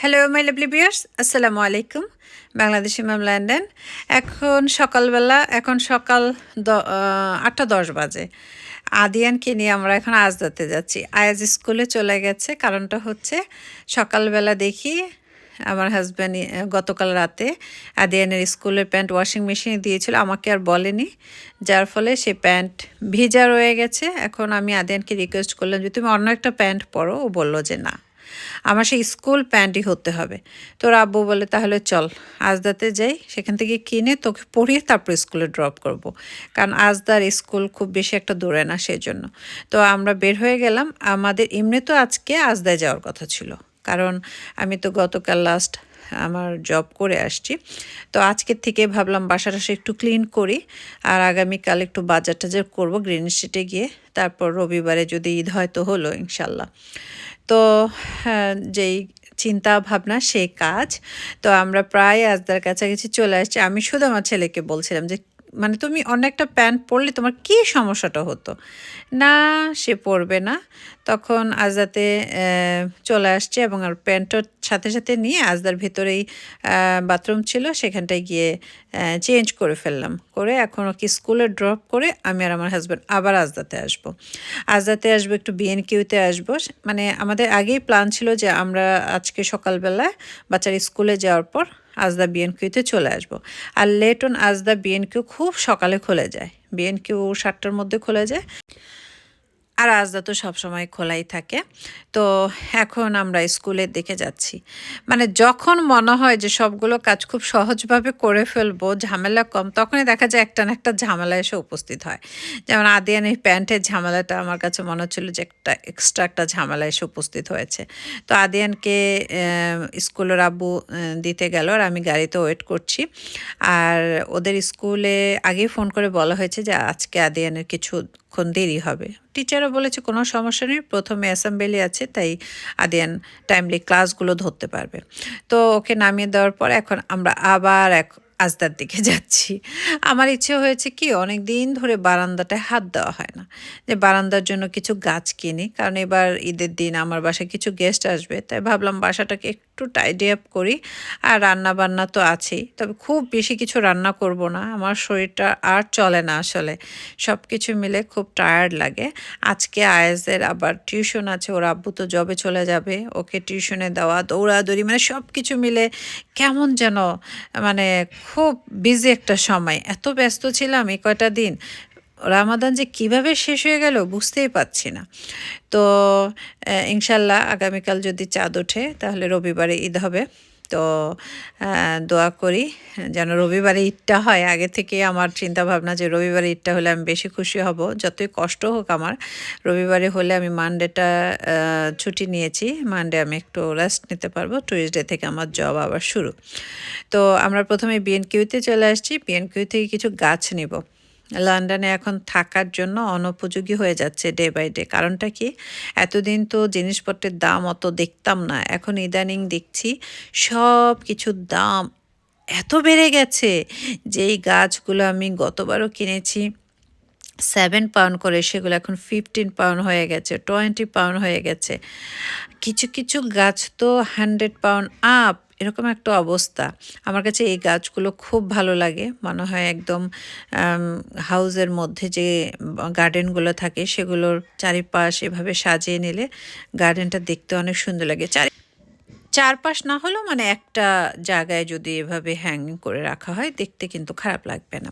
Hello my lovely বিয়ার্স আসসালামু আলাইকুম Bangladeshi ma'am ল্যান্ডেন এখন সকালবেলা এখন সকাল আটটা দশ বাজে। আদিয়ানকে নিয়ে আমরা এখন আজদাতে যাচ্ছি। আয়াজ স্কুলে চলে গেছে, কারণটা হচ্ছে সকালবেলা দেখি আমার হাজব্যান্ড গতকাল রাতে আদিয়ানের স্কুলের প্যান্ট ওয়াশিং মেশিনে দিয়েছিল, আমাকে আর বলেনি। যার ফলে সে প্যান্ট ভিজা রয়ে গেছে। এখন আমি আদিয়ানকে রিকোয়েস্ট করলাম যে, তুমি অন্য একটা প্যান্ট পরো। ও বলল যে, না। আমার সেই স্কুল প্যান্টই হতে হবে। তোর আব্বু বলে, তাহলে চল, আজদাতে যাই, সেখান থেকে কিনে তোকে পরিয়ে তারপর স্কুলে ড্রপ করব। কারণ আজদার স্কুল খুব বেশি একটা দূরে না সেই জন্য তো আমরা বের হয়ে গেলাম। আমাদের এমনি তো আজকে আজদায় যাওয়ার কথা ছিল। কারণ আমি তো গতকাল লাস্ট আমার জব করে আসছি। তো আজকের থেকে ভাবলাম বাসা টাসা একটু ক্লিন করি। আর আগামীকাল একটু বাজার টাজার করব গ্রিন স্ট্রিটে গিয়ে। তারপর রবিবারে যদি ঈদ হয় তো হলো, ইনশাল্লাহ। তো হ্যাঁ, যেই চিন্তা ভাবনা সেই কাজ। তো আমরা প্রায় আজদার কাছাকাছি চলে আসছি। আমি শুধু আমার ছেলেকে বলছিলাম যে মানে তুমি অন্য একটা প্যান্ট পরলে তোমার কী সমস্যাটা হতো? না, সে পরবে না। তখন আজদাতে চলে আসছে এবং আর প্যান্টটার সাথে সাথে নিয়ে আজদার ভেতরেই বাথরুম ছিল। সেখানটায় গিয়ে চেঞ্জ করে ফেললাম। করে এখন ওকে স্কুলে ড্রপ করে আমি আর আমার হাজব্যান্ড আবার আজদাতে আসব। আজদাতে আসব, একটু বিএনকিউতে আসব। মানে আমাদের আগেই প্ল্যান ছিল যে আমরা আজকে সকালবেলায় বাচ্চার স্কুলে যাওয়ার পর আজদা বিএনকিউতে চলে আসব। আর লেট অন আজ আজদা বিএনকিউ খুব সকালে খুলে যায়। বিএনকিউ সাতটার মধ্যে খুলে যায়। আর আজদা তো সবসময় খোলাই থাকে। তো এখন আমরা স্কুলের দিকে যাচ্ছি। মানে যখন মনে হয় যে সবগুলো কাজ খুব সহজভাবে করে ফেলব, ঝামেলা কম, তখনই দেখা যায় একটা না একটা ঝামেলা এসে উপস্থিত হয়। যেমন আদিয়ান প্যান্টের ঝামেলাটা আমার কাছে মনে হচ্ছিল যে একটা এক্সট্রা একটা ঝামেলা এসে উপস্থিত হয়েছে। তো আদিয়ানকে স্কুলের আব্বু দিতে গেল আর আমি গাড়িতে ওয়েট করছি। আর ওদের স্কুলে আগে ফোন করে বলা হয়েছে যে আজকে আদিয়ানের কিছুক্ষণ দেরি হবে। টিচারও বলেছে, কোনো সমস্যা নেই, প্রথমে অ্যাসেম্বলি আছে, তাই আদিয়ান টাইমলি ক্লাসগুলো ধরতে পারবে। তো ওকে নামিয়ে দেওয়ার পর এখন আমরা আবার এক আজদার দিকে যাচ্ছি। আমার ইচ্ছে হয়েছে কি অনেক দিন ধরে বারান্দাটায় হাত দেওয়া হয় না। যে বারান্দার জন্য কিছু গাছ কিনি, কারণ এবার ঈদের দিন আমার বাসায় কিছু গেস্ট আসবে, তাই ভাবলাম বাসাটাকে একটু টাইডি আপ করি। আর রান্না বান্না তো আছেই, তবে খুব বেশি কিছু রান্না করব না। আমার শরীরটা আর চলে না আসলে। সব কিছু মিলে খুব টায়ার্ড লাগে। আজকে আয়েসের আবার টিউশন আছে, ওর আব্বু তো জবে চলে যাবে, ওকে টিউশনে দেওয়া, দৌড়াদৌড়ি মানে সব কিছু মিলে কেমন যেন মানে খুব বিজি একটা সময়। এত ব্যস্ত ছিলাম এই কয়টা দিন। রামাদান যে কীভাবে শেষ হয়ে গেল বুঝতেই পাচ্ছি না। তো ইনশাল্লাহ আগামীকাল যদি চাঁদ ওঠে, তাহলে রবিবারে ঈদ হবে। তো দোয়া করি যেন রবিবারে ঈদটা হয়। আগে থেকে আমার চিন্তা ভাবনা যে রবিবারে ঈদটা হলে আমি বেশি খুশি হব। যতই কষ্ট হোক আমার, রবিবারে হলে আমি মানডেটা ছুটি নিয়েছি। মানডে আমি একটু রেস্ট নিতে পারব। টুইসডে থেকে আমার জব আবার শুরু। তো আমরা প্রথমে বিএনকিউতে চলে আসছি। বিএনকিউ থেকে কিছু গাছ নিব। লন্ডনে এখন থাকার জন্য অনুপযোগী হয়ে যাচ্ছে ডে বাই ডে। কারণটা কি? এতদিন তো জিনিসপত্রের দাম অত দেখতাম না। এখন ইদানিং দেখছি সব কিছুর দাম এত বেড়ে গেছে যেই গাছগুলো আমি গতবারও কিনেছি। সেভেন পাউন্ড করে, সেগুলো এখন ফিফটিন পাউন্ড হয়ে গেছে, টোয়েন্টি পাউন্ড হয়ে গেছে। কিছু কিছু গাছ তো হান্ড্রেড পাউন্ড আপ। এরকম একটা অবস্থা। আমার কাছে এই গাছগুলো খুব ভালো লাগে। মনে হয় একদম হাউজের মধ্যে যে গার্ডেনগুলো থাকে সেগুলোর চারিপাশ এভাবে সাজিয়ে নিলে গার্ডেনটা দেখতে অনেক সুন্দর লাগে। চারি চারপাশ না হলেও মানে একটা জায়গায় যদি এভাবে হ্যাঙ্গিং করে রাখা হয়, দেখতে কিন্তু খারাপ লাগবে না।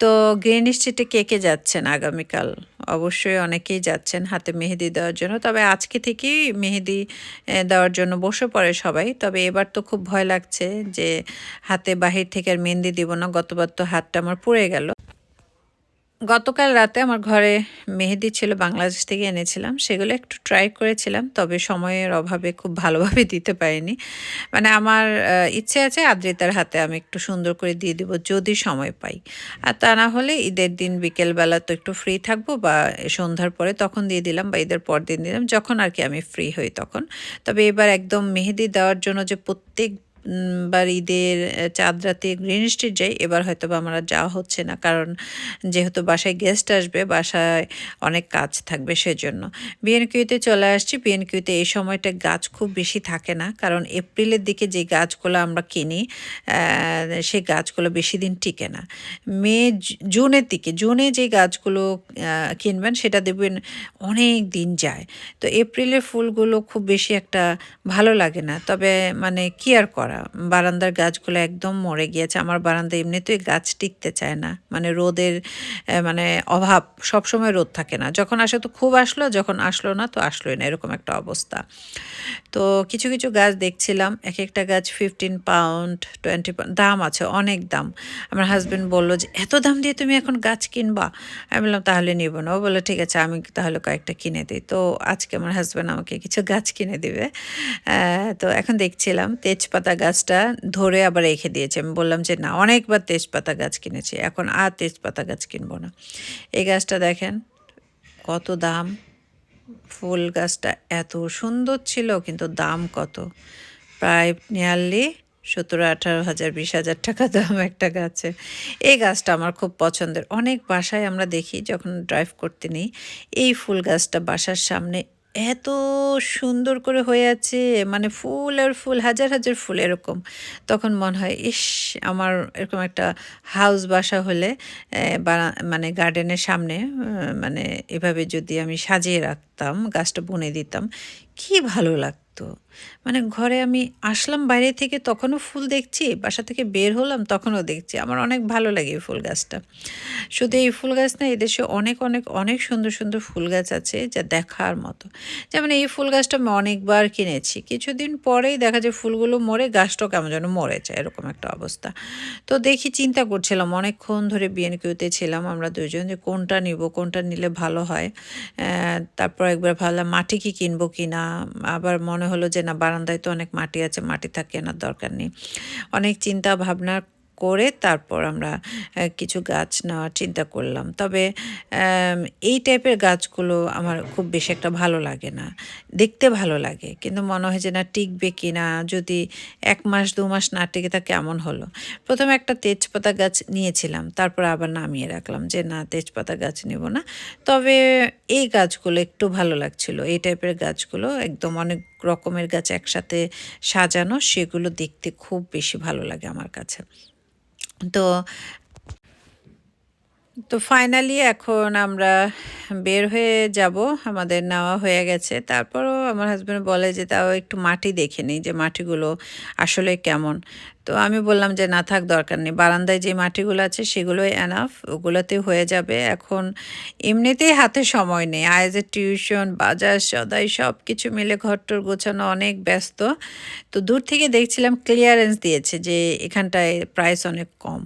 তো গ্রিন স্ট্রিটে কে কে যাচ্ছেন আগামীকাল? অবশ্যই অনেকেই যাচ্ছেন হাতে মেহেদি দেওয়ার জন্য। তবে আজকে থেকেই মেহেদি দেওয়ার জন্য বসে পড়ে সবাই। তবে এবার তো খুব ভয় লাগছে যে হাতে বাহির থেকে আর মেহেন্দি দিব না, গতবার তো হাতটা আমার পুড়ে গেল। গতকাল রাতে আমার ঘরে মেহেদি ছিল, বাংলাদেশ থেকে এনেছিলাম। সেগুলো একটু ট্রাই করেছিলাম, তবে সময়ের অভাবে খুব ভালোভাবে দিতে পারিনি। মানে আমার ইচ্ছে আছে আদ্রিতার হাতে আমি একটু সুন্দর করে দিয়ে দিব, যদি সময় পাই। আর তা না হলে ঈদের দিন বিকেলবেলা তো একটু ফ্রি থাকব বা সন্ধ্যার পরে তখন দিয়ে দিলাম বা ঈদের পর দিন দিলাম, যখন আর কি আমি ফ্রি হই তখন। তবে এবার একদম মেহেদি দেওয়ার জন্য যে প্রত্যেক বার ঈদের চাঁদ রাতে গ্রিন স্ট্রিট যাই, এবার হয়তো বা আমার যাওয়া হচ্ছে না। কারণ যেহেতু বাসায় গেস্ট আসবে, বাসায় অনেক কাজ থাকবে সেজন্য। বিএনকিউতে চলে আসছি। বিএনকিউতে এই সময়টা গাছ খুব বেশি থাকে না। কারণ এপ্রিলের দিকে যে গাছগুলো আমরা কিনি সেই গাছগুলো বেশি দিন টিকে না। মে জুনের দিকে, জুনে যে গাছগুলো কিনবেন, সেটা দেখবেন অনেক দিন যায়। তো এপ্রিলের ফুলগুলো খুব বেশি একটা ভালো লাগে না। তবে মানে কি আর করা? বারান্দার গাছগুলো একদম মরে গিয়েছে। আমার বারান্দা এমনিতেই গাছ টিকতে চায় না। মানে রোদের মানে অভাব, সবসময় রোদ থাকে না। যখন আসে তো খুব আসলো, যখন আসলো না তো আসলোই না, এরকম একটা অবস্থা। তো কিছু কিছু গাছ দেখছিলাম। এক একটা গাছ ফিফটিন পাউন্ড টোয়েন্টি পাউন্ড দাম আছে, অনেক দাম। আমার হাজব্যান্ড বলল যে, এত দাম দিয়ে তুমি এখন গাছ কিনবা? আমি বললাম, তাহলে নিব না। ও বলল, ঠিক আছে, আমি তাহলে কয়েকটা কিনে দিই। তো আজকে আমার হাজব্যান্ড আমাকে কিছু গাছ কিনে দিবে। তো এখন দেখছিলাম তেজপাতা গাছটা ধরে আবার রেখে দিয়েছে। আমি বললাম যে, না, অনেকবার তেজপাতা গাছ কিনেছি, এখন আর তেজপাতা গাছ কিনবো না। এই গাছটা দেখেন কত দাম। ফুল গাছটা এত সুন্দর ছিল, কিন্তু দাম কত? প্রায় নিয়ারলি সতেরো, আঠারো হাজার, বিশ হাজার টাকা দাম একটা গাছে। এই গাছটা আমার খুব পছন্দের। অনেক বাসায় আমরা দেখি, যখন ড্রাইভ করতে নিই, এই ফুল গাছটা বাসার সামনে এত সুন্দর করে হয়ে আছে মানে ফুল আর ফুল, হাজার হাজার ফুল এরকম। তখন মনে হয়, ইস, আমার এরকম একটা হাউস বাসা হলে মানে গার্ডেনের সামনে মানে এভাবে যদি আমি সাজিয়ে রাখতাম, গাছটা বুনে দিতাম, কি ভালো লাগতো। মানে ঘরে আমি আসলাম বাইরে থেকে, তখনও ফুল দেখছি, বাসা থেকে বের হলাম, তখনও দেখছি। আমার অনেক ভালো লাগে এই ফুল গাছটা। শুধু এই ফুল গাছ না, এদেশে অনেক অনেক অনেক সুন্দর সুন্দর ফুল গাছ আছে যা দেখার মতো। যেমন এই ফুল গাছটা আমি অনেকবার কিনেছি। কিছুদিন পরেই দেখা যায় ফুলগুলো মরে, গাছটাও কেমন যেন মরে যায়, এরকম একটা অবস্থা। তো দেখি, চিন্তা করছিলাম, অনেকক্ষণ ধরে বিএনকিউতে ছিলাম আমরা দুজন যে কোনটা নিব, কোনটা নিলে ভালো হয়। তারপর একবার ভাবলাম, মাটি কি কিনবো কিনা? আবার মনে হলো যে না, বারান্দায় তো অনেক মাটি আছে, মাটি থাক কেনার দরকার নেই। অনেক চিন্তা ভাবনা করে তারপর আমরা কিছু গাছ নেওয়ার চিন্তা করলাম। তবে এই টাইপের গাছগুলো আমার খুব বেশি একটা ভালো লাগে না। দেখতে ভালো লাগে, কিন্তু মনে হয় যে না, টিকবে কি না, যদি এক মাস, দু মাস না টিকে তা কেমন হলো। প্রথমে একটা তেজপাতা গাছ নিয়েছিলাম, তারপর আবার নামিয়ে রাখলাম যে না, তেজপাতা গাছ নেব না। তবে এই গাছগুলো একটু ভালো লাগছিল, এই টাইপের গাছগুলো একদম অনেক রকমের গাছ একসাথে সাজানো, সেগুলো দেখতে খুব বেশি ভালো লাগে আমার কাছে। তো তো ফাইনালি এখন আমরা বের হয়ে যাব। আমাদের নেওয়া হয়ে গেছে। তারপরও আমার হাজব্যান্ড বলে যে, তাও একটু মাটি দেখে নিই যে মাটিগুলো আসলে কেমন? তো আমি বললাম যে, না, থাক, দরকার নেই। বারান্দায় যে মাটিগুলো আছে, সেগুলোই এনাফ ওগুলোতে হয়ে যাবে। এখন এমনিতেই হাতে সময় নেই। আয়েজের টিউশন, বাজার, সদাই সব কিছু মিলে ঘরটর গোছানো অনেক ব্যস্ত। তো দূর থেকে দেখছিলাম ক্লিয়ারেন্স দিয়েছে যে, এখানটায় প্রাইস অনেক কম।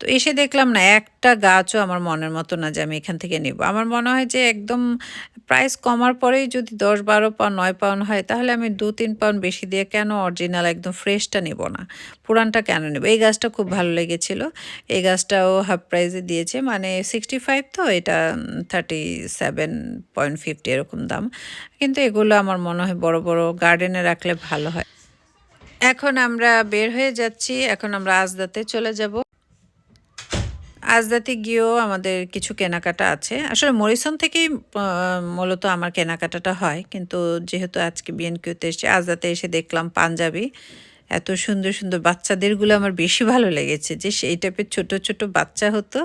তো এসে দেখলাম না, একটা গাছও আমার মনের মতো না যে, আমি এখান থেকে নেব। আমার মনে হয় যে, একদম প্রাইস কমার পরেই যদি দশ বারো পাউন্ড, নয় পাউন্ড হয়, তাহলে আমি দু তিন পাউন্ড বেশি দিয়ে কেন অরিজিনাল একদম ফ্রেশটা নেব না? পুরানটা কেন নেব? এই গাছটা খুব ভালো লেগেছিল। এই গাছটাও হাফ প্রাইসে দিয়েছে মানে সিক্সটি ফাইভ তো এটা থার্টি সেভেন পয়েন্ট ফিফটি এরকম দাম। কিন্তু এগুলো আমার মনে হয় বড় বড় গার্ডেনে রাখলে ভালো হয়। এখন আমরা বের হয়ে যাচ্ছি এখন আমরা আজদাতে চলে যাব। আজদাতে গিয়েও আমাদের কিছু কেনাকাটা আছে। আসলে মরিসন থেকেই মূলত আমার কেনাকাটাটা হয়। কিন্তু যেহেতু আজকে বিএনকিউতে এসে আজদাতে এসে দেখলাম পাঞ্জাবি। এত সুন্দর সুন্দর বাচ্চাদেরগুলো আমার বেশি ভালো লেগেছে যে সেই টাইপের ছোট ছোট বাচ্চা হতো,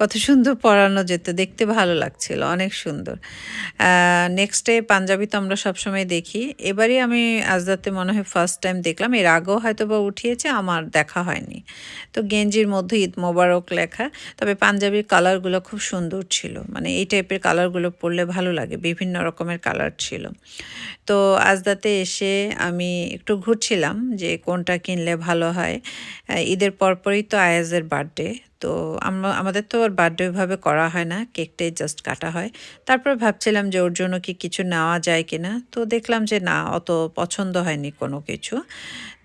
কত সুন্দর পরানো যেত, দেখতে ভালো লাগছিল, অনেক সুন্দর। নেক্সটে পাঞ্জাবি তো আমরা সবসময় দেখি। এবারই আমি আজদাতে মনে হয় ফার্স্ট টাইম দেখলাম, এর আগেও হয়তো বা উঠিয়েছে, আমার দেখা হয়নি। তো গেঞ্জির মধ্যে ঈদ মোবারক লেখা, তবে পাঞ্জাবির কালারগুলো খুব সুন্দর ছিল মানে এই টাইপের কালারগুলো পরলে ভালো লাগে, বিভিন্ন রকমের কালার ছিল। তো আজদাতে এসে আমি একটু ঘুরছিলাম যে কোনটা কিনলে ভালো হয়। ঈদের পরপরই তো আয়াজের বার্থডে তো আমরা আমাদের তো ওর বার্থডে ওইভাবে করা হয় না, কেকটাই জাস্ট কাটা হয়। তারপর ভাবছিলাম যে ওর জন্য কি কিছু নেওয়া যায় কি না তো দেখলাম যে না, অত পছন্দ হয়নি কোনো কিছু।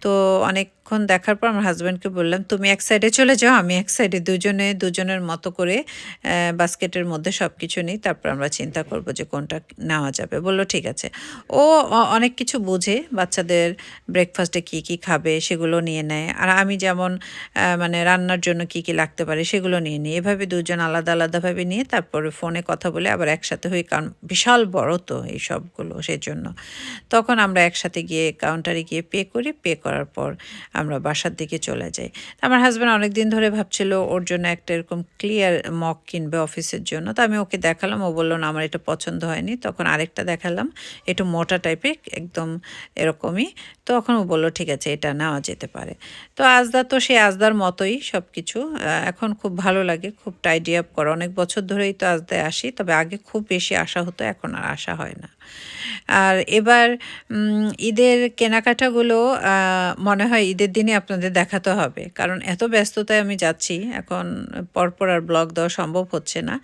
তো অনেকক্ষণ দেখার পর আমার হাজব্যান্ডকে বললাম, তুমি এক সাইডে চলে যাও, আমি এক সাইডে দুজনে, দুজনের মতো করে বাস্কেটের মধ্যে সব কিছু নিই, তারপর আমরা চিন্তা করব যে কোনটা নেওয়া যাবে। বলল, ঠিক আছে। ও অনেক কিছু বোঝে, বাচ্চাদের ব্রেকফাস্টে কি কি খাবে সেগুলো নিয়ে নেয়। আর আমি যেমন মানে রান্নার জন্য কি কি লাগতে পারে, সেগুলো নিয়ে নিই। এভাবে দুজন আলাদা আলাদাভাবে নিয়ে তারপরে ফোনে কথা বলে আবার একসাথে হই, কারণ বিশাল বড় তো এই সবগুলো সেই জন্য তখন আমরা একসাথে গিয়ে কাউন্টারে গিয়ে পে করি পে করার পর আমরা বাসার দিকে চলে যাই। আমার হাজব্যান্ড অনেক দিন ধরে ভাবছিল ওর জন্য একটা এরকম ক্লিয়ার মক কিনবে অফিসের জন্য। তো আমি ওকে দেখালাম, ও বলল, না, আমার এটা পছন্দ হয়নি। তখন আরেকটা দেখালাম, একটু মোটা টাইপের একদম এরকমই। তখন ও বলল, ঠিক আছে, এটা নেওয়া যেতে পারে। তো আজদা তো সে আজদার মতোই সব কিছু এখন খুব ভালো লাগে, খুব টাইডি আপ করে। অনেক বছর ধরেই তো আজদায় আসি, তবে আগে খুব বেশি আসা হতো, এখন আর আসা হয় না। আর এবার ঈদের কেনাকাটাগুলো মনে হয় ঈদের দিনে আপনাদের দেখাতে হবে। কারণ এত ব্যস্ততায় আমি যাচ্ছি, এখন পরপর আর ব্লগ দেওয়া সম্ভব হচ্ছে না।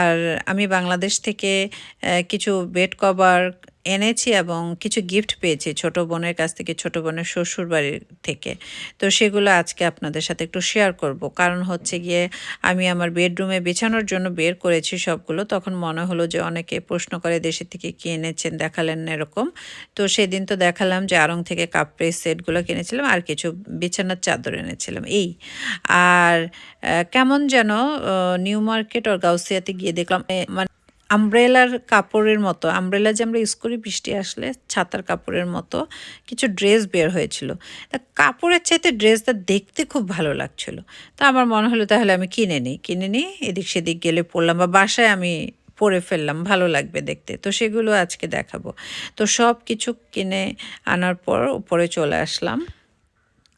আর আমি বাংলাদেশ থেকে কিছু বেড কভার এনেছি এবং কিছু গিফট পেয়েছি ছোট বোনের কাছ থেকে, ছোট বোনের শ্বশুর বাড়ির থেকে। তো সেগুলো আজকে আপনাদের সাথে একটু শেয়ার করব। কারণ হচ্ছে গিয়ে আমি আমার বেডরুমে বিছানোর জন্য বের করেছি সবগুলো। তখন মনে হলো যে অনেকে প্রশ্ন করে দেশের থেকে কি এনেছেন? দেখালেন না এরকম? তো সেদিন তো দেখালাম যে আরং থেকে কাপড়ের সেটগুলো কিনেছিলাম আর কিছু বিছানার চাদর এনেছিলাম। এই। আর কেমন যেন নিউ মার্কেট ওর গাউসিয়াতে গিয়ে দেখলাম মানে আমব্রেলার কাপড়ের মতো আমব্রেলা যে আমরা ইউজ করি বৃষ্টি আসলে ছাতার কাপড়ের মতো, কিছু ড্রেস বের হয়েছিল। তা কাপড়ের চাইতে ড্রেসটা দেখতে খুব ভালো লাগছিল। তা আমার মনে হলো তাহলে আমি কিনে নিই। কিনে নিই, এদিক সেদিক গেলে পড়লাম বা বাসায় আমি পরে ফেললাম, ভালো লাগবে দেখতে। তো সেগুলো আজকে দেখাবো। তো সব কিছু কিনে আনার পর উপরে চলে আসলাম।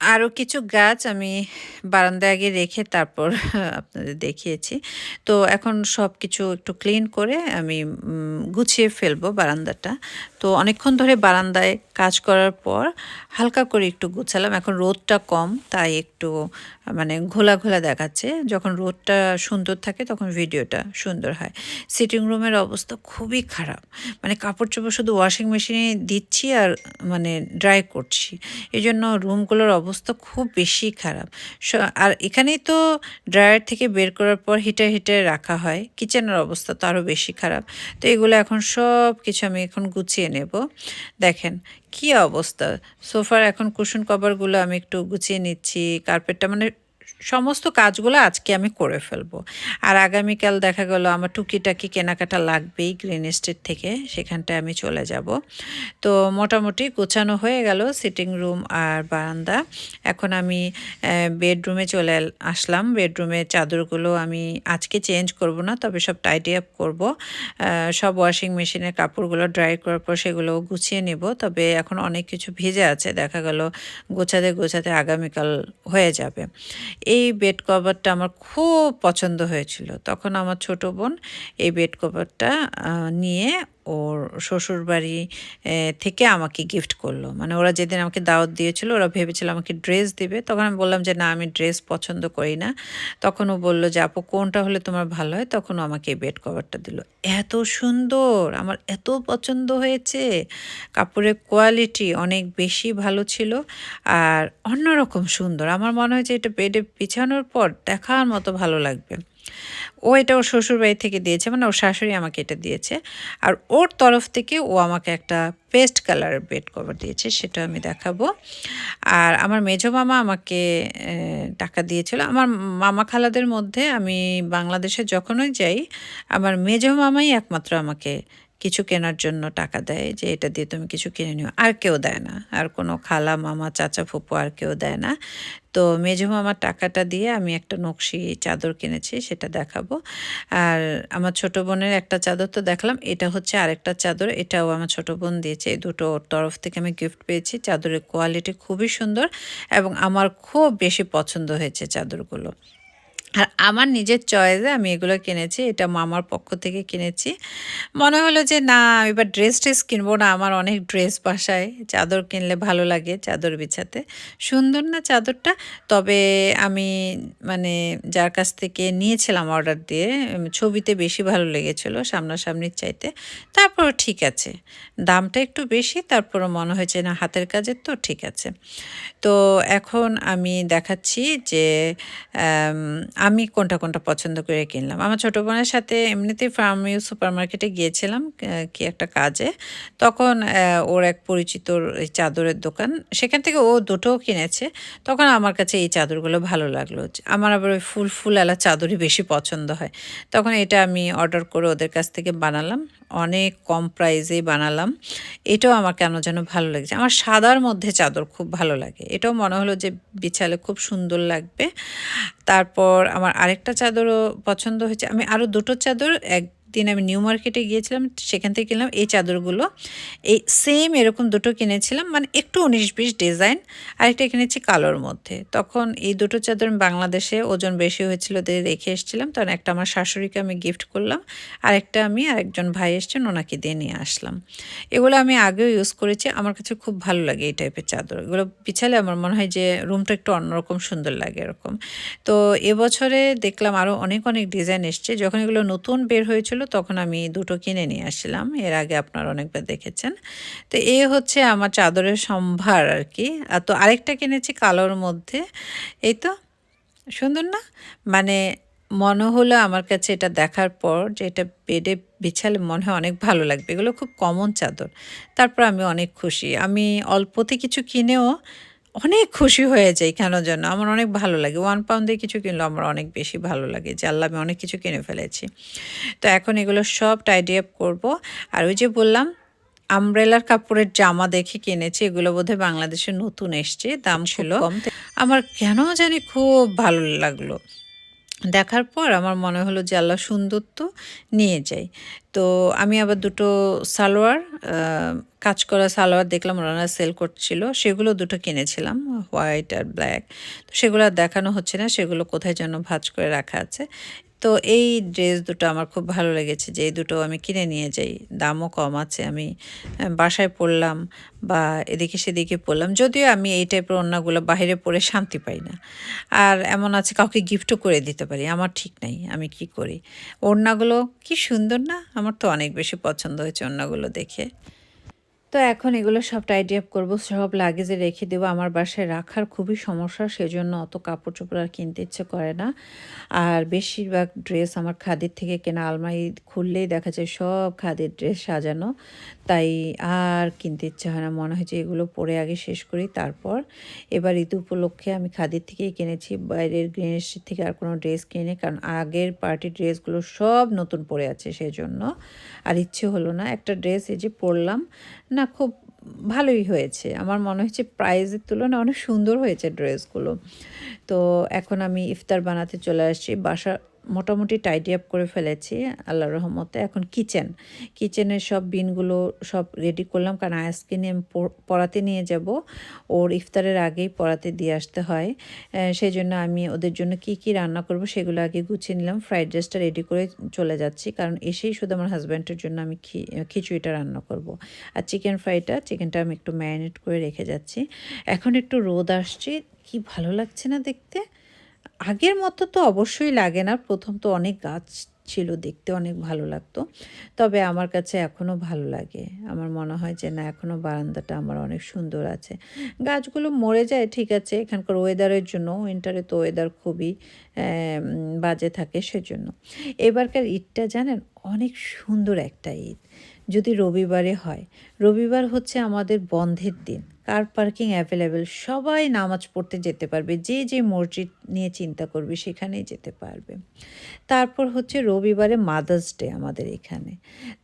আরও কিছু গাছ আমি বারান্দায় আগে রেখে তারপর আপনাদের দেখিয়েছি। তো এখন সব কিছু একটু ক্লিন করে আমি গুছিয়ে ফেলব বারান্দাটা। তো অনেকক্ষণ ধরে বারান্দায় কাজ করার পর হালকা করে একটু গুছালাম। এখন রোদটা কম, তাই একটু মানে ঘোলা ঘোলা দেখাচ্ছে। যখন রোদটা সুন্দর থাকে তখন ভিডিওটা সুন্দর হয়। সিটিং রুমের অবস্থা খুবই খারাপ। মানে কাপড় চোপড় শুধু ওয়াশিং মেশিনে দিচ্ছি আর মানে ড্রাই করছি। এই জন্য রুমগুলোর অবস্থা খুব বেশি খারাপ। আর এখানেই তো ড্রায়ার থেকে বের করার পর হিটার হিটারে রাখা হয়। কিচেনের অবস্থা তো আরও বেশি খারাপ। তো এগুলো এখন সব কিছু আমি এখন গুছিয়ে নেব। দেখেন কি অবস্থা? সোফার এখন কুশন কভারগুলো আমি একটু গুছিয়ে নিচ্ছি কার্পেটটা মানে সমস্ত কাজগুলো আজকে আমি করে ফেলব। আর আগামীকাল দেখা গেল আমার টুকিটাকি কেনাকাটা লাগবেই গ্রিন এস্টেট থেকে, সেখানটায় আমি চলে যাব। তো মোটামুটি গোছানো হয়ে গেল সিটিং রুম আর বারান্দা। এখন আমি বেডরুমে চলে আসলাম। বেডরুমের চাদরগুলো আমি আজকে চেঞ্জ করব না, তবে সব টাইডি আপ করব। সব ওয়াশিং মেশিনের কাপড়গুলো ড্রাই করার পর সেগুলো গুছিয়ে নেব। তবে এখন অনেক কিছু ভিজে আছে, দেখা গেল গোছাতে গোছাতে আগামীকাল হয়ে যাবে। এই বেড কভারটা আমার খুব পছন্দ হয়েছিল। তখন আমার ছোট বোন এই বেড কভারটা নিয়ে ওর শ্বশুর বাড়ি থেকে আমাকে গিফট করল। মানে ওরা যেদিন আমাকে দাওয়াত দিয়েছিল, ওরা ভেবেছিল আমাকে ড্রেস দিবে। তখন আমি বললাম যে, না, আমি ড্রেস পছন্দ করি না। তখন ও বলল যে, আপু, কোনটা হলে তোমার ভালো হয়? তখন ও আমাকে বেড কভারটা দিল। এত সুন্দর! আমার এত পছন্দ হয়েছে। কাপড়ের কোয়ালিটি অনেক বেশি ভালো ছিল আর অন্যরকম সুন্দর। আমার মনে হয় যে, এটা বেডে বিছানোর পর দেখার মতো ভালো লাগবে। ও এটা ওর শ্বশুরবাড়ি থেকে দিয়েছে মানে ওর শাশুড়ি আমাকে এটা দিয়েছে। আর ওর তরফ থেকে ও আমাকে একটা পেস্ট কালারের বেড কভার দিয়েছে, সেটা আমি দেখাবো। আর আমার মেজ মামা আমাকে টাকা দিয়েছিল। আমার মামা খালাদের মধ্যে আমি বাংলাদেশে যখনই যাই, আমার মেজ মামাই একমাত্র আমাকে কিছু কেনার জন্য টাকা দেয় যে এটা দিয়ে তুমি কিছু কিনে নিও। আর কেউ দেয় না। আর কোনো খালা মামা, চাচা, ফুপু আর কেউ দেয় না। তো মেজো মামার টাকাটা দিয়ে আমি একটা নকশি চাদর কিনেছি, সেটা দেখাবো। আর আমার ছোট বোনের একটা চাদর তো দেখলাম, এটা হচ্ছে আরেকটা চাদর, এটাও আমার ছোট বোন দিয়েছে। এই দুটো তরফ থেকে আমি গিফট পেয়েছি। চাদরের কোয়ালিটি খুবই সুন্দর এবং আমার খুব বেশি পছন্দ হয়েছে চাদরগুলো। আর আমার নিজের চয়েসে আমি এগুলো কিনেছি, এটা মামার পক্ষ থেকে কিনেছি। মনে হলো যে, না এবার ড্রেস ট্রেস কিনবো না, আমার অনেক ড্রেস বাসায়, চাদর কিনলে ভালো লাগে চাদর বিছাতে। সুন্দর না চাদরটা, তবে আমি মানে যার কাছ থেকে নিয়েছিলাম অর্ডার দিয়ে ছবিতে বেশি ভালো লেগেছিলো সামনাসামনির চাইতে তারপর ঠিক আছে। দামটা একটু বেশি তারপর মনে হয়েছে, না, হাতের কাজের তো ঠিক আছে। তো এখন আমি দেখাচ্ছি যে আম, কোনটা কোনটা পছন্দ করে কিনলাম। আমার ছোটো বোনের সাথে এমনিতেই ফার্ম ইউ সুপার মার্কেটে গিয়েছিলাম কি একটা কাজে। তখন ওর এক পরিচিতর এই চাদরের দোকান সেখান থেকে ও দুটোও কিনেছে। তখন আমার কাছে এই চাদরগুলো ভালো লাগল। আমার আবার ওই ফুল ফুল আলা চাদরই বেশি পছন্দ হয়। তখন এটা আমি অর্ডার করে ওদের কাছ থেকে বানালাম। অনেক কম প্রাইজে বানালাম। এটাও আমার কেন যেন ভালো লাগছে। আমার সাদার মধ্যে চাদর খুব ভালো লাগে। এটাও মনে হলো যে বিছালে খুব সুন্দর লাগবে। তারপর আমার আরেকটা চাদরও পছন্দ হয়েছে। আমি আরও দুটো চাদর একদিন আমি নিউ মার্কেটে গিয়েছিলাম, সেখান থেকে কিনলাম এই চাদরগুলো। এই সেম এরকম দুটো কিনেছিলাম মানে একটু উনিশ বিশ ডিজাইন আরেকটা কিনেছি কালোর মধ্যে। তখন এই দুটো চাদর আমি বাংলাদেশে ওজন বেশি হয়েছিল দিয়ে রেখে এসেছিলাম, তখন একটা আমার শাশুড়িকে আমি গিফট করলাম, আরেকটা আমি আরেকজন ভাই এসছেন, ওনাকে দিয়ে নিয়ে আসলাম। এগুলো আমি আগেও ইউজ করেছি, আমার কাছে খুব ভালো লাগে এই টাইপের চাদর। এগুলো বিছালে আমার মনে হয় যে রুমটা একটু অন্যরকম সুন্দর লাগে এরকম। তো এবছরে দেখলাম আরও অনেক অনেক ডিজাইন এসছে, যখন এগুলো নতুন বের হয়েছিল তখন আমি দুটো কিনে নিয়ে আসছিলাম। এর আগে আপনারা অনেকবার দেখেছেন। তো এ হচ্ছে আমার চাদরের সম্ভার আর কি আর তো আরেকটা কিনেছি কালোর মধ্যে। এই তো, সুন্দর না? মানে মনে হলো আমার কাছে এটা দেখার পর যে এটা বেডে বিছালে মনে হয় অনেক ভালো লাগবে। এগুলো খুব কমন চাদর। তারপর আমি অনেক খুশি। আমি অল্পতে কিছু কিনেও অনেক খুশি হয়ে যাই কেন যেন? আমার অনেক ভালো লাগে। ওয়ান পাউন্ডে কিছু কিনলে আমার অনেক বেশি ভালো লাগে যে আল্লাহ আমি অনেক কিছু কিনে ফেলেছি। তো এখন এগুলো সব টাইডি আপ করব। আর ওই যে বললাম আমব্রেলার কাপড়ের জামা দেখে কিনেছি এগুলো বোধহয় বাংলাদেশে নতুন এসছে দাম ছিল। আমার কেন জানি খুব ভালো লাগল। দেখার পর আমার মনে হলো যে আল্লাহ সুন্দর তো নিয়ে যাই। তো আমি আবার দুটো সালোয়ার কাজ করা সালোয়ার দেখলাম, ওনারা সেল করছিল, সেগুলো দুটো কিনেছিলাম হোয়াইট আর ব্ল্যাক তো সেগুলো আর দেখানো হচ্ছে না, সেগুলো কোথায় যেন ভাঁজ করে রাখা আছে। তো এই ড্রেস দুটো আমার খুব ভালো লেগেছে যে এই দুটো আমি কিনে নিয়ে যাই। দামও কম আছে। আমি বাসায় পরলাম বা এদিকে সেদিকে পরলাম যদিও আমি এই টাইপের ওড়নাগুলো বাইরে পরে শান্তি পাই না। আর এমন আছে, কাউকে গিফটও করে দিতে পারি। আমার ঠিক নাই, আমি কি করি? ওড়নাগুলো কি সুন্দর না? আমার তো অনেক বেশি পছন্দ হয়েছে ওড়নাগুলো দেখে। তো এখন এগুলো সব টাইডি আপ করব, সব লাগেজে রেখে দেবো। আমার বাসায় রাখার খুবই সমস্যা, সেজন্য অত কাপড় চোপড় আর কিনতে ইচ্ছে করে না। আর বেশিরভাগ ড্রেস আমার খাদির থেকে কেনা, আলমারি খুললেই দেখা যায় সব খাদির ড্রেস সাজানো। তাই আর কিনতে ইচ্ছে হয় না, মনে হয় যে এগুলো পরে আগে শেষ করি, তারপর এবার ঈদ উপলক্ষে আমি খাদির থেকেই কিনেছি। বাইরের গ্রিনেশ থেকে আর কোনো ড্রেস কিনে কারণ আগের পার্টি ড্রেসগুলো সব নতুন পরে আছে, সেজন্য। আর ইচ্ছে হলো না, একটা ড্রেস এই যে পরলাম না খুব ভালোই হয়েছে। আমার মনে হচ্ছে প্রাইজের তুলনায় অনেক সুন্দর হয়েছে ড্রেসগুলো। তো এখন আমি ইফতার বানাতে চলে আসছি বাসা মোটামুটি টাইডি আপ করে ফেলেছি, আল্লাহর রহমতে। এখন কিচেন কিচেনের সব বিনগুলো সব রেডি করলাম, কারণ আয়াসকে নিয়ে আমি পড়াতে নিয়ে যাব। ওর ইফতারের আগেই পড়াতে দিয়ে আসতে হয়। সেই জন্য আমি ওদের জন্য কি কি রান্না করব সেগুলো আগে গুছিয়ে নিলাম। ফ্রাইড রাইসটা রেডি করে চলে যাচ্ছি, কারণ এসেই শুধু আমার হাজব্যান্ডের জন্য আমি খিচুড়িটা রান্না করব। আর চিকেন ফ্রাইটা চিকেনটা আমি একটু ম্যারিনেট করে রেখে যাচ্ছি। এখন একটু রোদ আসছে, কি ভালো লাগছে না দেখতে? আগের মতো তো অবশ্যই লাগে না। প্রথম তো অনেক গাছ ছিল দেখতে অনেক ভালো লাগতো। তবে আমার কাছে এখনও ভালো লাগে। আমার মনে হয় যে, না এখনও বারান্দাটা আমার অনেক সুন্দর আছে। গাছগুলো মরে যায়, ঠিক আছে। এখানকার ওয়েদারের জন্য উইন্টারে তো ওয়েদার খুবই বাজে থাকে সেজন্য। এবারকার ঈদটা জানেন, অনেক সুন্দর একটা ঈদ। যদি রবিবারে হয়। রবিবার হচ্ছে আমাদের বন্ধের দিন। কার পার্কিং অ্যাভেলেবেল, সবাই নামাজ পড়তে যেতে পারবে, যে যে মসজিদ নিয়ে চিন্তা করবে সেখানেই যেতে পারবে। তারপর হচ্ছে রবিবারে মাদার্স ডে আমাদের এখানে।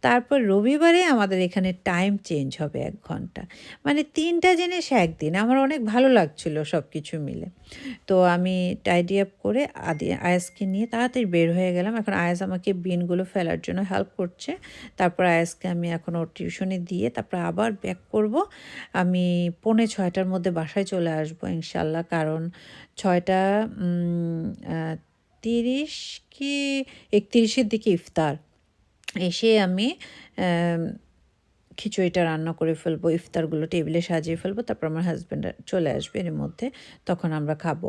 তারপর রবিবারে আমাদের এখানে টাইম চেঞ্জ হবে এক ঘণ্টা। মানে তিনটা জিনিস একদিন, আমার অনেক ভালো লাগছিল সব কিছু মিলে। তো আমি টাইডি আপ করে আদি, আয়াসকে নিয়ে তাড়াতাড়ি বের হয়ে গেলাম। এখন আয়াস আমাকে বিনগুলো ফেলার জন্য হেল্প করছে। তারপর আয়াসকে আমি এখন ওর টিউশনে দিয়ে তারপর আবার ব্যাক করব। আমি পৌনে ছয়টার মধ্যে বাসায় চলে আসব ইনশাল্লাহ। কারণ ছয়টা তিরিশ কি, একত্রিশের দিকে ইফতার। এসে আমি খিচুড়িটা রান্না করে ফেলব, ইফতারগুলো টেবিলে সাজিয়ে ফেলব, তারপর আমার হাজব্যান্ড চলে আসবে এর মধ্যে, তখন আমরা খাব।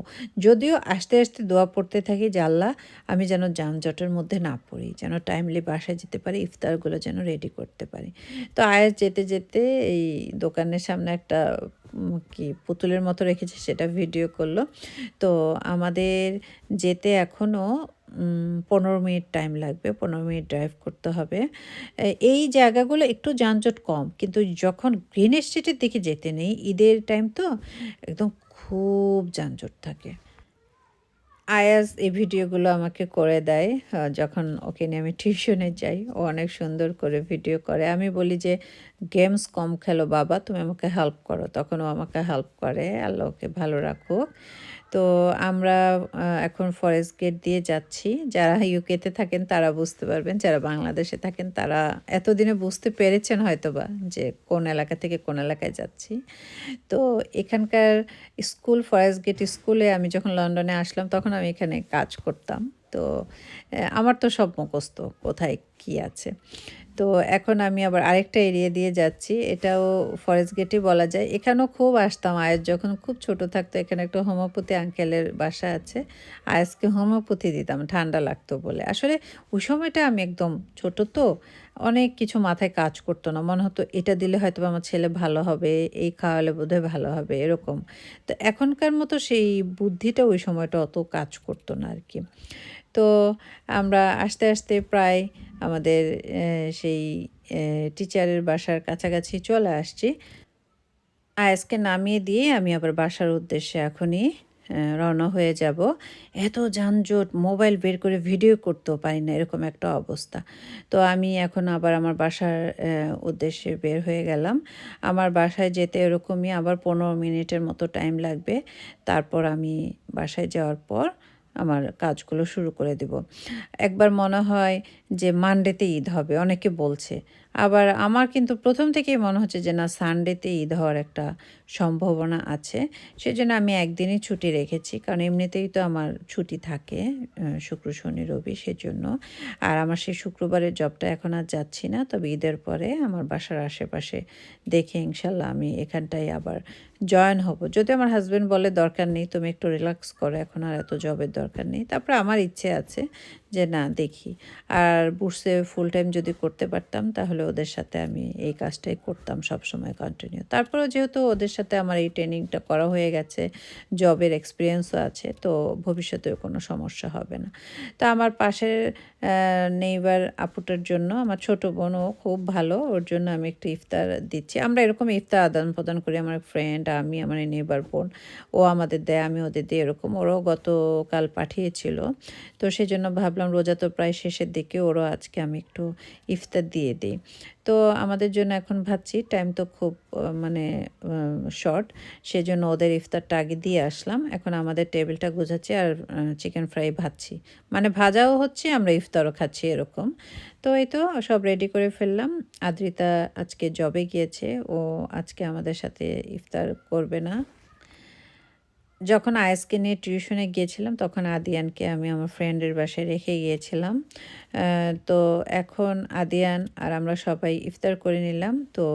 যদিও আস্তে আস্তে দোয়া পড়তে থাকি যে আল্লাহ, আমি যেন যানজটের মধ্যে না পড়ি, যেন টাইমলি বাসায় যেতে পারি, ইফতারগুলো যেন রেডি করতে পারি। তো আয়াস যেতে যেতে এই দোকানের সামনে একটা কি পুতুলের মতো রেখেছে, সেটা ভিডিও করল। তো আমাদের যেতে এখনও পনেরো মিনিট টাইম লাগবে, পনেরো মিনিট ড্রাইভ করতে হবে। এই জায়গাগুলো একটু যানজট কম, কিন্তু যখন গ্রিন স্ট্রিটের দিকে যেতে নেই, ঈদের টাইম তো একদম খুব যানজট থাকে। আয়াজ এই ভিডিওগুলো আমাকে করে দেয় যখন ওকে নিয়ে আমি টিউশনে যাই, ও অনেক সুন্দর করে ভিডিও করে। আমি বলি যে গেমস কম খেলো বাবা, তুমি আমাকে হেল্প করো। তখন ও আমাকে হেল্প করে, আল্লাহ ওকে ভালো রাখুক। তো আমরা এখন ফরেস্ট গেট দিয়ে যাচ্ছি। যারা ইউকেতে থাকেন তারা বুঝতে পারবেন, যারা বাংলাদেশে থাকেন তারা এতদিনে বুঝতে পেরেছেন হয়তোবা যে কোন এলাকা থেকে কোন এলাকায় যাচ্ছি। তো এখানকার স্কুল ফরেস্ট গেট স্কুলে আমি যখন লন্ডনে আসলাম তখন আমি এখানে কাজ করতাম। তো আমার তো সব মুখস্থ কোথায় কি আছে। তো এখন আমি আবার আরেকটা এরিয়া দিয়ে যাচ্ছি। এটাও ফরেস্ট গেটই বলা যায়। এখানেও খুব আসতাম আয়াস। যখন খুব ছোট থাকতো, এখানে একটা হোমিওপ্যাথি আঙ্কেলের বাসা আছে। আয়াসকে হোমিওপ্যাথি দিতাম, ঠান্ডা লাগতো বলে। আসলে ওই সময়টা আমি একদম ছোট তো, অনেক কিছু মাথায় কাজ করতো না। মনে হতো, এটা দিলে হয়তো আমার ছেলে ভালো হবে, এই খাওয়ালে বোধহয় ভালো হবে, এরকম। তো এখনকার মতো সেই বুদ্ধিটা ওই সময়টা অত কাজ করতো না আর কি। তো আমরা আস্তে আস্তে প্রায় আমাদের সেই টিচারের বাসার কাছাকাছি চলে আসছি। আয়াসকে নামিয়ে দিয়ে আমি আবার বাসার উদ্দেশ্যে এখনই রওনা হয়ে যাব। এত যানজট, মোবাইল বের করে ভিডিও করতেও পারি না, এরকম একটা অবস্থা। তো আমি এখন আবার আমার বাসার উদ্দেশ্যে বের হয়ে গেলাম। আমার বাসায় যেতে এরকমই আবার পনেরো মিনিটের মতো টাইম লাগবে। তারপর আমি বাসায় যাওয়ার পর আমার কাজগুলো শুরু করে দেব। একবার মনে হয় যে মানডেতে ঈদ হবে অনেকে বলছে আবার আমার কিন্তু প্রথম থেকেই মনে হচ্ছে যে, না সানডেতে ঈদ হওয়ার একটা সম্ভাবনা আছে। সেজন্য আমি একদিনই ছুটি রেখেছি, কারণ এমনিতেই তো আমার ছুটি থাকে শুক্র, শনি, রবি, সেজন্য। আর আমার সেই শুক্রবারের জবটা এখন আর যাচ্ছি না, তবে ঈদের পরে আমার বাসার আশেপাশে দেখে ইনশাল্লাহ আমি এখানটায় আবার জয়েন হব। যদি আমার হাজব্যান্ড বলে, দরকার নেই, তুমি একটু রিল্যাক্স করো, এখন আর এত জবের দরকার নেই। তারপরে আমার ইচ্ছে আছে যে, না, দেখি। আর বুসে ফুল টাইম যদি করতে পারতাম, তাহলে ওদের সাথে আমি এই কাজটাই করতাম সব সময় কন্টিনিউ তারপরেও যেহেতু ওদের সাথে আমার এই ট্রেনিংটা করা হয়ে গেছে জবের এক্সপিরিয়েন্সও আছে, তো ভবিষ্যতে কোনো সমস্যা হবে না। তো আমার পাশের নেইবার আপুটার জন্য, আমার ছোট বোনও খুব ভালো, ওর জন্য আমি একটু ইফতার দিচ্ছি। আমরা এরকম ইফতার আদান প্রদান করি, আমার ফ্রেন্ড আমি, আমার এই নেইবার বোন, ও আমাদের দেয়, আমি ওদের দিই এরকম। ওরাও গতকাল পাঠিয়েছিল, তো সেই জন্য ভাবলাম রোজা তো প্রায় শেষের দিকে, ওরও আজকে আমি একটু ইফতার দিয়ে দিই। তো আমাদের জন্য এখন ভাবছি টাইম তো খুব মানে শর্ট সেজন্য ওদের ইফতারটা আগে দিয়ে আসলাম। এখন আমাদের টেবিলটা গোছাচ্ছি আর চিকেন ফ্রাই ভাজছি। মানে ভাজাও হচ্ছে, আমরা ইফতারও খাচ্ছি এরকম। তো এই তো, সব রেডি করে ফেললাম। আদ্রিতা আজকে জবে গিয়েছে। ও আজকে আমাদের সাথে ইফতার করবে না। যখন আয়েসকে নিয়ে টিউশনে গিয়েছিলাম, তখন আদিয়ানকে আমি আমার ফ্রেন্ডের বাসায় রেখে গিয়েছিলাম। তো এখন আদিয়ান আর আমরা সবাই ইফতার করে নিলাম। তো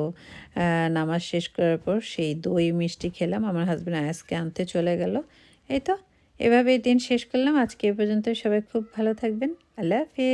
নামাজ শেষ করার পর সেই দই মিষ্টি খেলাম। আমার হাজব্যান্ড আয়েসকে আনতে চলে গেল। এই তো, এভাবেই দিন শেষ করলাম। আজকে এ পর্যন্ত সবাই খুব ভালো থাকবেন। আল্লাহ হাফিজ।